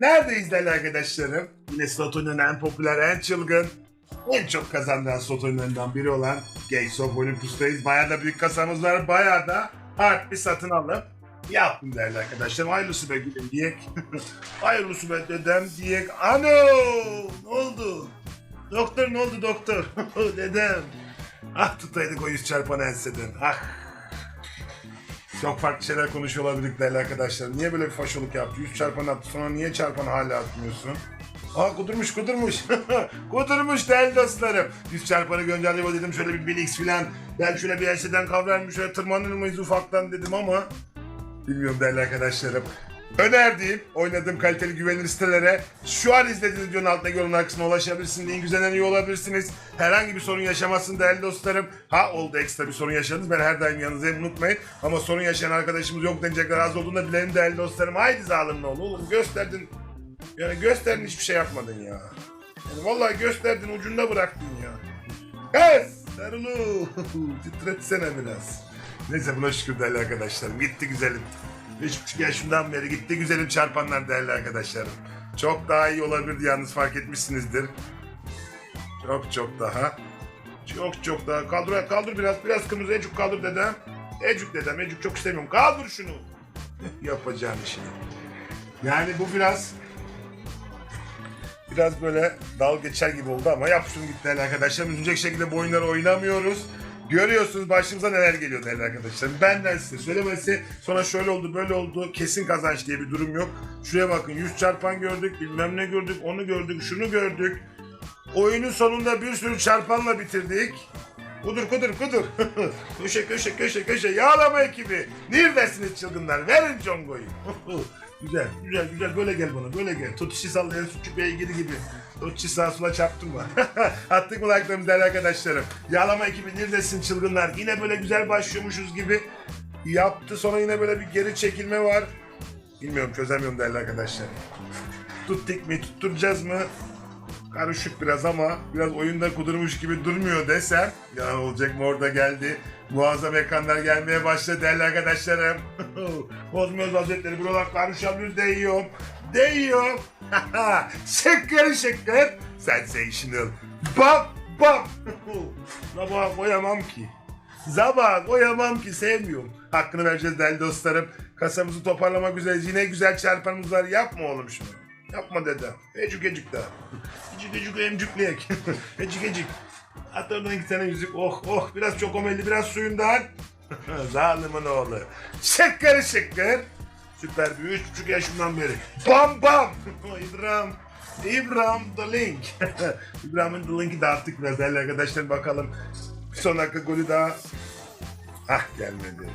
Neredeyiz değerli arkadaşlarım? Yine slot oyunun en popüler, en çılgın, en çok kazandıran slot oyunlarından biri olan Gates of Olympus'tayız. Bayağı da büyük kasamız var. Bayağı da hard bir satın alıp yaptım değerli arkadaşlarım. Hayırlısı be gülüm diyek. Hayırlısı be dedem diyek. Ano! Ne oldu? Doktor ne oldu doktor? dedem. Ah tutaydık o yüz çarpan enseden. Ah. Çok farklı şeyler konuşuyor olabilirdik değerli arkadaşlar. Niye böyle bir faşoluk yaptı? Yüz çarpan attı sonra niye çarpan hala atmıyorsun? Aa kudurmuş kudurmuş. kudurmuş değerli dostlarım. Yüz çarpanı gönderdim dedim şöyle bir 1x filan. Ben şöyle bir enseden kavrarmış şöyle tırmanır mıyız ufaktan dedim ama Bilmiyorum değerli arkadaşlarım. Önerdiğim, oynadığım kaliteli güvenilir sitelere şu an izlediğiniz videonun altındaki yorum kısmına ulaşabilirsiniz. Link üzerinden üye olabilirsiniz. Herhangi bir sorun yaşamazsın değerli dostlarım. Ha oldu ekstra bir sorun yaşadınız. Ben her daim yanınızdayım unutmayın. Ama sorun yaşayan arkadaşımız yok denecekler az olduğunu da bilelim değerli dostlarım. Haydi zalim ne oldu oğlum gösterdin. Yani gösterdin hiçbir şey yapmadın ya. Yani vallahi gösterdin ucunda bıraktın ya. Kız! Sarılı! Titretsene biraz. Neyse buna şükür değerli arkadaşlarım. Gitti güzelim. Üç buçuk beri gitti güzelim çarpanlar değerli arkadaşlarım. Çok daha iyi olabilirdi yalnız fark etmişsinizdir. Çok çok daha. Çok çok daha. Kaldır kaldır biraz. Biraz kırmızı Ecuk kaldır dedem. Ecuk dedem. Ecuk çok istemiyorum. Kaldır şunu. Yapacağım işini. Yani bu biraz biraz böyle dal geçer gibi oldu ama yap şunu git değerli arkadaşlar. Üzülecek şekilde bu oyunları oynamıyoruz. Görüyorsunuz başımıza neler geliyor değerli arkadaşlar. Benden size söylemesi sonra şöyle oldu böyle oldu kesin kazanç diye bir durum yok. Şuraya bakın 100 çarpan gördük bilmem ne gördük onu gördük şunu gördük. Oyunun sonunda bir sürü çarpanla bitirdik. Kudur kudur kudur. köşe köşe köşe köşe yağlama ekibi. Neredesiniz çılgınlar verin congoyu. güzel güzel güzel böyle gel bana böyle gel. Tutuşu sallayan sütçü beygiri gibi. Tutuşu sağa sola çarptım mı? Attık mı like'larımızı değerli arkadaşlarım. Yağlama ekibi neredesin çılgınlar. Yine böyle güzel başlıyormuşuz gibi. Yaptı sonra yine böyle bir geri çekilme var. Bilmiyorum çözemiyorum değerli arkadaşlar. Tuttuk mu tutturacağız mı? Karışık biraz ama biraz oyunda kudurmuş gibi durmuyor desem. Ya olacak mı orada geldi. Muazzam ekranlar gelmeye başladı değerli arkadaşlarım. Bozmuyoruz hazretleri buralar karışabilir değiyorum. Değiyorum. şıkkır şıkkır. Sensational. Bam bam. Sabah koyamam ki. Sabah koyamam ki sevmiyorum. Hakkını vereceğiz değerli dostlarım. Kasamızı toparlamak üzere yine güzel çarpanımız var. Yapma oğlum şunu. Yapma dedem. Ecik ecik daha. Ecik ecik emcükleyek. ecik ecik. Hatta oradan iki tane yüzük. Oh oh biraz çok omelli biraz suyundan. Zalimin oğlu. Şıkkır şıkkır. Süper bir üç buçuk yaşından beri. Bam bam. İbrahim. İbrahim the link. İbrahim'in the link'i dağıttık biraz değerli arkadaşlar bakalım. Bir son dakika golü daha. Ah gelmedi.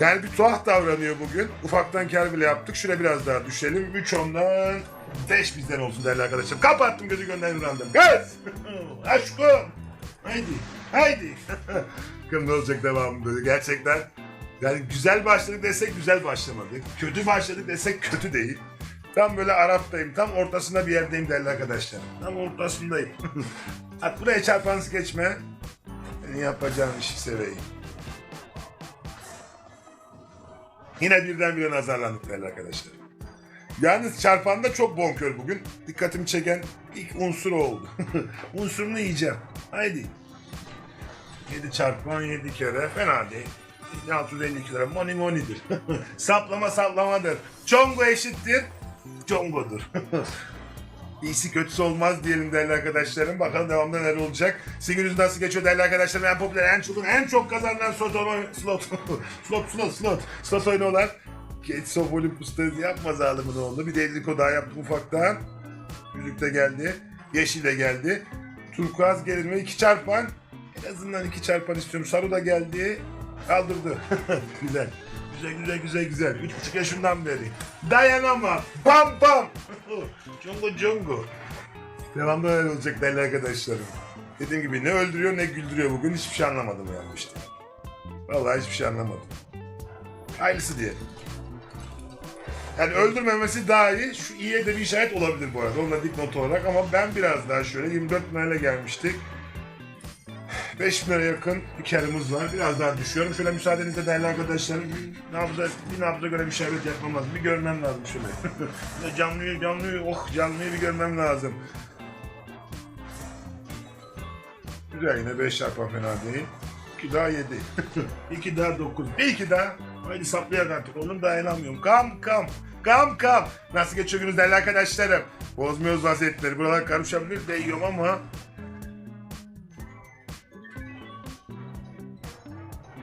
Yani bir tuhaf davranıyor bugün. Ufaktan kar bile yaptık. Şuraya biraz daha düşelim. 3 ondan 5 bizden olsun değerli arkadaşlar. Kapattım gözü gönderdim randım. Kız! Aşkım! Haydi! Haydi! Bakalım ne olacak devamı böyle. Gerçekten yani güzel başladık desek güzel başlamadık. Kötü başladık desek kötü değil. Tam böyle Arap'tayım. Tam ortasında bir yerdeyim değerli arkadaşlar. Tam ortasındayım. At buraya çarpansı geçme. Senin yapacağın işi seveyim. Yine birdenbire nazarlandık değerli arkadaşlar. Yalnız çarpanda çok bonkör bugün. Dikkatimi çeken ilk unsur oldu. Unsurunu yiyeceğim. Haydi. 7 çarpan 7 kere fena değil. 652 lira money money'dir. saplama saplamadır. Congo eşittir. Congo'dur. İyisi kötüsü olmaz diyelim değerli arkadaşlarım. Bakalım devamında neler olacak. Sizin gününüz nasıl geçiyor değerli arkadaşlarım? En popüler, en çılgın, en çok kazanan slot oyunu... Slot, slot, slot, slot. Slot oyunu olan Gates of Olympus'ta yapma zalimin oldu. Bir de Eliko daha yaptım ufaktan. Yüzük de geldi. Yeşil de geldi. Turkuaz gelir mi? İki çarpan. En azından iki çarpan istiyorum. Saru da geldi. Kaldırdı. güzel. Güzel güzel güzel güzel. Üç buçuk yaşından beri. Dayanamam. Bam bam. Cungu cungu. Devamlı öyle olacak değerli arkadaşlarım. Dediğim gibi ne öldürüyor ne güldürüyor bugün hiçbir şey anlamadım yani işte. Vallahi hiçbir şey anlamadım. Hayırlısı diye. Yani öldürmemesi daha iyi. Şu iyiye de bir işaret olabilir bu arada. Onunla dipnot olarak ama ben biraz daha şöyle 24 numarayla gelmiştik. 5000 lira yakın bir karımız var. Biraz daha düşüyorum. Şöyle müsaadenizle değerli arkadaşlarım. Bir nabza, bir nabza göre bir şerbet yapmam lazım. Bir görmem lazım şöyle. Canlıyı, canlıyı, oh canlıyı bir görmem lazım. Güzel yine 5 çarpan fena değil. 2 daha 7. 2 daha 9. Bir 2 daha. Haydi saplayak artık oğlum dayanamıyorum. Kam kam. Kam kam. Nasıl geçiyor gününüz değerli arkadaşlarım? Bozmuyoruz vaziyetleri. Buralar karışabilir değiyorum ama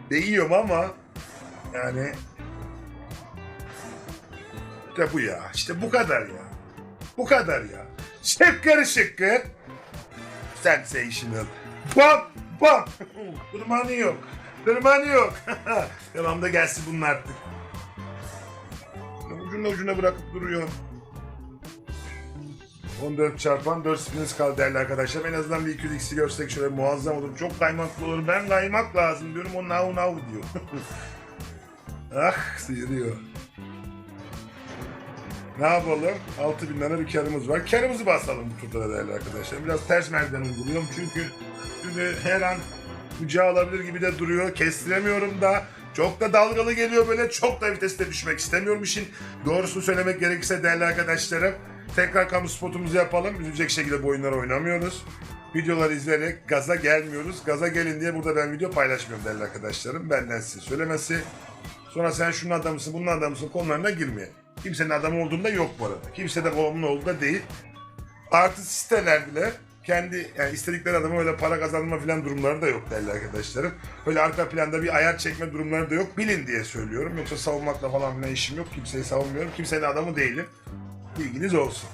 değiyorum ama yani işte bu ya. İşte bu kadar ya. Bu kadar ya. Şıkkır şıkkır. Sensational. Bam bam. Tırmanı yok. Tırmanı yok. Devamda gelsin bunun artık. Ucuna ucuna bırakıp duruyor. 14 çarpan 4 spininiz kaldı değerli arkadaşlar. En azından bir 200x'i görsek şöyle muazzam olur. Çok kaymaklı olur. Ben kaymak lazım diyorum. O now now diyor. ah sıyırıyor. Ne yapalım? 6000 lira bir karımız var. Karımızı basalım bu turda da değerli arkadaşlar. Biraz ters merdiven uyguluyorum çünkü her an kucağı alabilir gibi de duruyor. Kestiremiyorum da. Çok da dalgalı geliyor böyle. Çok da viteste düşmek istemiyorum işin. Doğrusunu söylemek gerekirse değerli arkadaşlarım. Tekrar kamu spotumuzu yapalım. Üzülecek şekilde bu oyunları oynamıyoruz. Videoları izleyerek gaza gelmiyoruz. Gaza gelin diye burada ben video paylaşmıyorum değerli arkadaşlarım. Benden size söylemesi. Sonra sen şunun adamısın, bunun adamısın konularına girmeyin. Kimsenin adamı olduğunda yok bu arada. Kimse de oğlu da değil. Artı siteler bile kendi yani istedikleri adama öyle para kazanma falan durumları da yok değerli arkadaşlarım. Böyle arka planda bir ayar çekme durumları da yok. Bilin diye söylüyorum. Yoksa savunmakla falan filan işim yok. Kimseyi savunmuyorum. Kimsenin adamı değilim. Bilginiz olsun.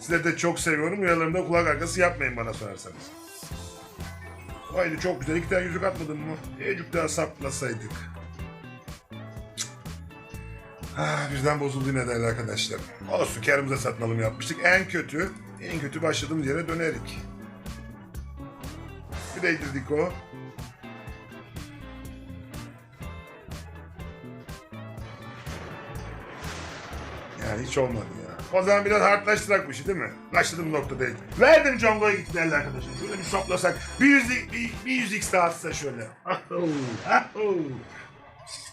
Sizleri de çok seviyorum. Uyarılarımda kulak arkası yapmayın bana sorarsanız. Haydi çok güzel. İki tane yüzük atmadın mı? Ecuk daha saplasaydık. Ah, birden bozuldu yine değerli arkadaşlar. Olsun karımıza satın alım yapmıştık. En kötü, en kötü başladığımız yere dönerik. Bir değdirdik o. Yani hiç olmadı ya. O zaman biraz hardlaştırak bu işi değil mi? Başladığım nokta değil. Verdim Congo'ya gitti değerli arkadaşlar. Şöyle bir soplasak. Bir yüz, bir, bir yüz x daha atsa şöyle. Ahu. İşte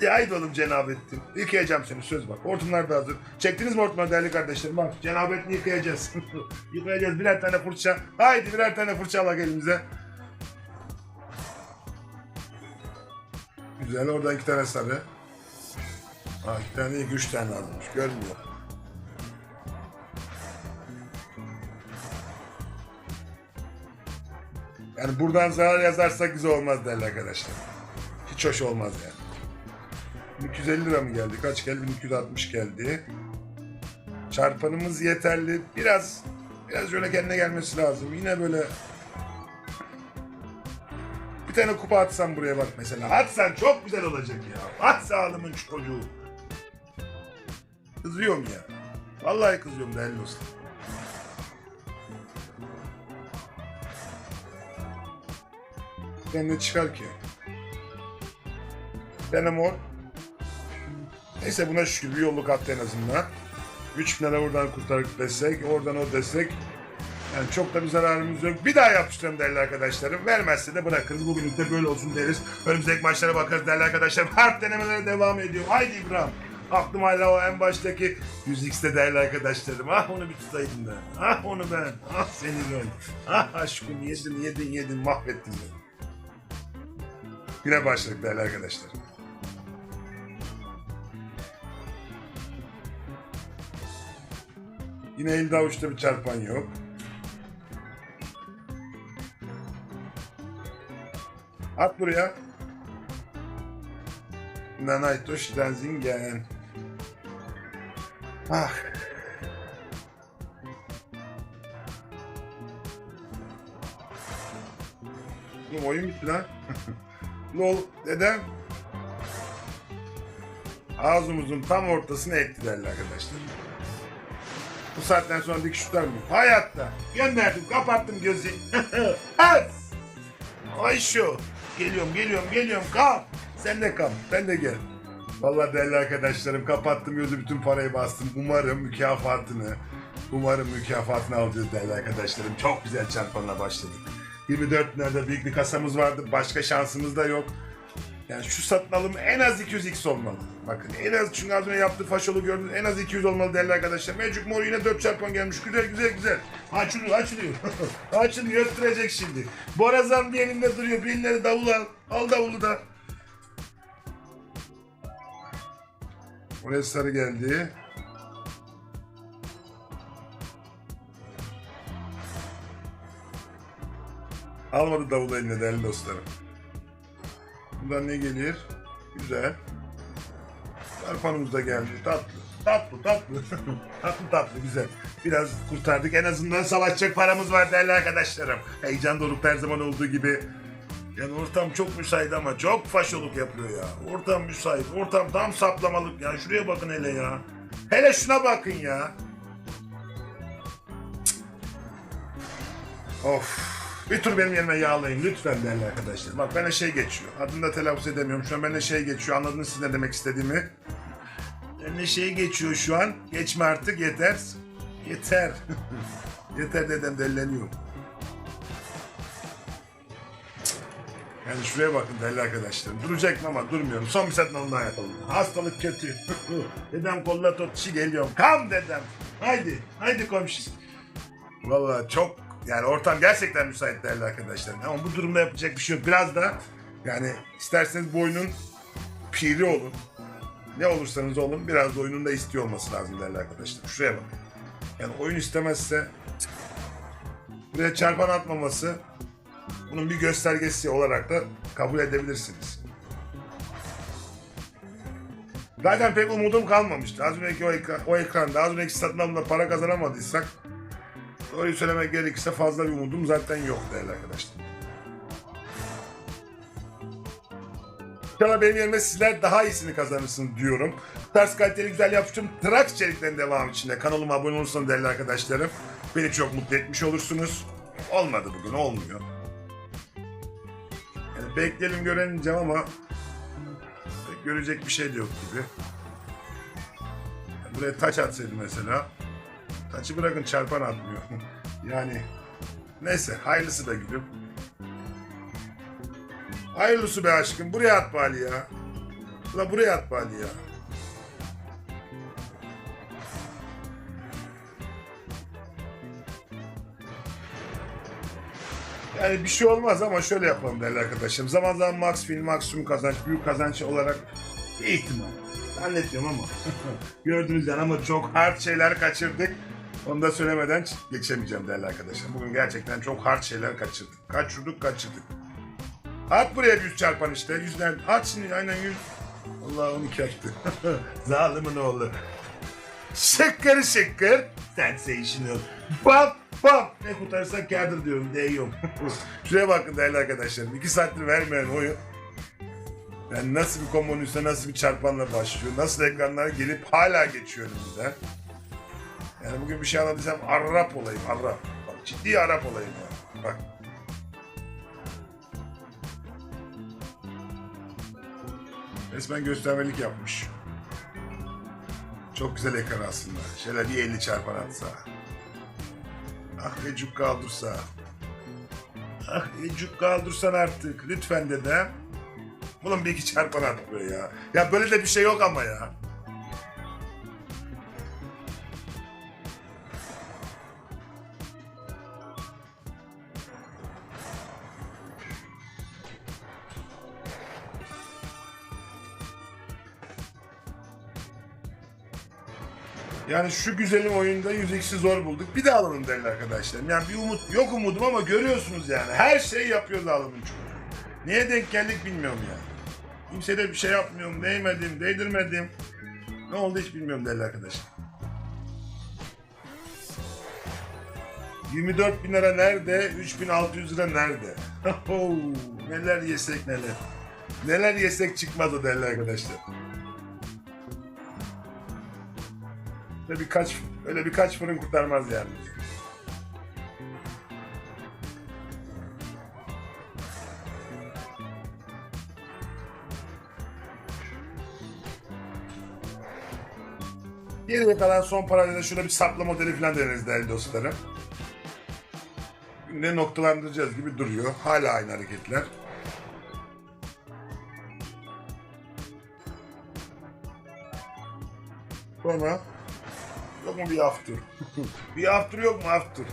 haydi oğlum cenabettin. Yıkayacağım seni söz bak. Hortumlar da hazır. Çektiniz mi hortumları değerli kardeşlerim? Bak cenabetini yıkayacağız. yıkayacağız birer tane fırça. Haydi birer tane fırça alak elimize. Güzel oradan iki tane sarı. Ha iki tane değil üç tane almış. Görmüyor. Yani buradan zarar yazarsak güzel olmaz değerli arkadaşlar. Hiç hoş olmaz yani. 250 lira mı geldi? Kaç geldi? 1260 geldi. Çarpanımız yeterli. Biraz biraz şöyle kendine gelmesi lazım. Yine böyle bir tane kupa atsan buraya bak mesela. Atsan çok güzel olacak ya. At sağlımın çocuğu. Kızıyorum ya. Vallahi kızıyorum değerli dostum. Ben ne çıkar ki? Tane mor. Neyse buna şükür bir yolluk attı en azından. 3 bin lira buradan kurtarıp desek, oradan o desek. Yani çok da bir zararımız yok. Bir daha yapıştıralım değerli arkadaşlarım. Vermezse de bırakırız. Bugünlük de böyle olsun deriz. Önümüzdeki maçlara bakarız değerli arkadaşlarım. Harp denemelere devam ediyor. Haydi İbrahim. Aklım hala o en baştaki 100x'te değerli arkadaşlarım. Ah onu bir tutaydım ben. Ah onu ben. Ah seni ben. Ah aşkım yedin yedin yedin mahvettin beni. Yine başladık değerli arkadaşlar. Yine elde avuçta bir çarpan yok. At buraya. Nanaito Stenzingen. Ah. Oğlum oyun bitti lan. Lol dedem ağzımızın tam ortasına ekti derler arkadaşlar. Bu saatten sonra dikiş tutar mı? Hayatta. Gönderdim, kapattım gözü. Az. Ay şu. Geliyorum, geliyorum, geliyorum. Kal. Sen de kal. Sen de gel. Vallahi değerli arkadaşlarım kapattım gözü bütün parayı bastım. Umarım mükafatını, umarım mükafatını alacağız değerli arkadaşlarım. Çok güzel çarpanla başladık. 24 nerede büyük bir kasamız vardı. Başka şansımız da yok. Yani şu satın alım en az 200x olmalı. Bakın en az çünkü az önce yaptığı faşolu gördünüz en az 200 olmalı değerli arkadaşlar. Magic Mor yine 4 çarpan gelmiş. Güzel güzel güzel. Açılıyor açılıyor. açılıyor gösterecek şimdi. Borazan bir elinde duruyor. Bir davul al. Al davulu da. Oraya sarı geldi. Almadı davulu eline değerli dostlarım. Buradan ne gelir? Güzel. Arpanımız da geldi. Tatlı. Tatlı tatlı. tatlı tatlı güzel. Biraz kurtardık. En azından savaşacak paramız var değerli arkadaşlarım. Heyecan doruk her zaman olduğu gibi. Yani ortam çok müsait ama çok faşoluk yapıyor ya. Ortam müsait. Ortam tam saplamalık ya. Şuraya bakın hele ya. Hele şuna bakın ya. Of. Bir tur benim yerime yağlayın lütfen değerli arkadaşlar. Bak bana şey geçiyor. Adını da telaffuz edemiyorum. Şu an bana şey geçiyor. Anladınız siz ne demek istediğimi? Bana şey geçiyor şu an. Geçme artık yeter. Yeter. yeter dedem delleniyor. Yani şuraya bakın değerli arkadaşlarım. Duracaktım ama durmuyorum. Son bir alın daha yapalım. Hastalık kötü. dedem kolla tut geliyorum. Kam dedem. Haydi. Haydi komşu. Vallahi çok yani ortam gerçekten müsait değerli arkadaşlar. Ama bu durumda yapacak bir şey yok. Biraz da yani isterseniz bu oyunun piri olun. Ne olursanız olun biraz da oyunun da istiyor olması lazım değerli arkadaşlar. Şuraya bakın. Yani oyun istemezse buraya çarpan atmaması bunun bir göstergesi olarak da kabul edebilirsiniz. Zaten pek umudum kalmamıştı. Az önceki o, ekran, o ekranda, az önceki satın alımda para kazanamadıysak Doğruyu söylemek gerekirse fazla bir umudum zaten yok değerli arkadaşlar. İnşallah benim yerime sizler daha iyisini kazanırsınız diyorum. Ters kaliteli güzel yapıştım. Trak içeriklerin devam içinde. Kanalıma abone olursanız değerli arkadaşlarım. Beni çok mutlu etmiş olursunuz. Olmadı bugün olmuyor. Yani bekleyelim görelim ama görecek bir şey de yok gibi. Yani buraya taç atsaydı mesela. Taçı bırakın çarpan atmıyor. yani neyse hayırlısı da gülüm. Hayırlısı be aşkım. Buraya at bari ya. Ula buraya at bari ya. Yani bir şey olmaz ama şöyle yapalım değerli arkadaşlarım. Zaman zaman max film, maksimum kazanç, büyük kazanç olarak bir ihtimal. Zannetmiyorum ama. Gördünüz yani ama çok hard şeyler kaçırdık. Onu da söylemeden geçemeyeceğim değerli arkadaşlar. Bugün gerçekten çok hard şeyler kaçırdık. Kaçırdık kaçırdık. At buraya yüz çarpan işte. Yüzden at şimdi aynen yüz. Allah 12 attı. Zalimin oğlu. Şıkkır şıkkır. Sensational. Bam bam. Ne kurtarırsak kârdır diyorum. Değiyorum. Şuraya bakın değerli arkadaşlarım. 2 saattir vermeyen oyun. Yani nasıl bir kombonuysa nasıl bir çarpanla başlıyor. Nasıl ekranlar gelip hala geçiyor önümüzden. Yani bugün bir şey anlatırsam Arap olayım Arap. Bak, ciddi Arap olayım ya. Bak. Resmen göstermelik yapmış. Çok güzel ekran aslında. Şöyle bir 50 çarpan atsa. Ah Ecuk kaldırsa. Ah Ecuk kaldırsan artık. Lütfen dedem. Bunun bir iki çarpan at ya. Ya böyle de bir şey yok ama ya. Yani şu güzelim oyunda 100x'i zor bulduk. Bir de alalım değerli arkadaşlarım. Yani bir umut yok umudum ama görüyorsunuz yani. Her şeyi yapıyoruz alımın çocuğu. Niye denk geldik bilmiyorum yani. Kimse de bir şey yapmıyorum. Değmedim, değdirmedim. Ne oldu hiç bilmiyorum değerli arkadaşlar. 24 bin lira nerede? 3600 lira nerede? Neler yesek neler. Neler yesek çıkmaz o değerli arkadaşlar. Öyle birkaç öyle birkaç fırın kurtarmaz yani. Geriye kalan son parayla da şurada bir sapla modeli falan deneriz değerli dostlarım. ne noktalandıracağız gibi duruyor. Hala aynı hareketler. Sonra mu bir after? bir after yok mu after?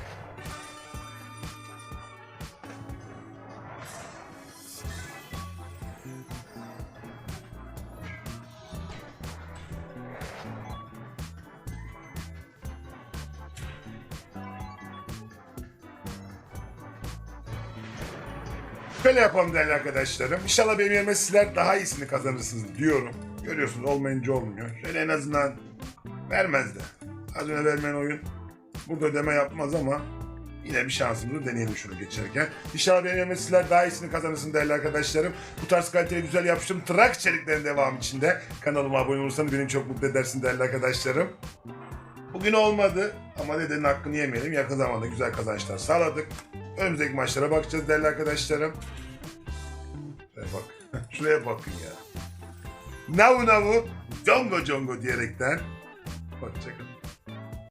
Böyle yapalım değerli arkadaşlarım. İnşallah benim yerime sizler daha iyisini kazanırsınız diyorum. Görüyorsunuz olmayınca olmuyor. Şöyle en azından vermez de. Az önce vermeyen oyun burada ödeme yapmaz ama yine bir şansımızı deneyelim şunu geçerken. İnşallah sizler daha iyisini kazanırsınız değerli arkadaşlarım. Bu tarz kaliteli güzel yapıştığım trak içeriklerin devamı içinde kanalıma abone olursanız beni çok mutlu edersin değerli arkadaşlarım. Bugün olmadı ama dedenin hakkını yemeyelim. Yakın zamanda güzel kazançlar sağladık. Önümüzdeki maçlara bakacağız değerli arkadaşlarım. Şuraya bak. Şuraya bakın ya. Navu navu, congo congo diyerekten. Hoşçakalın.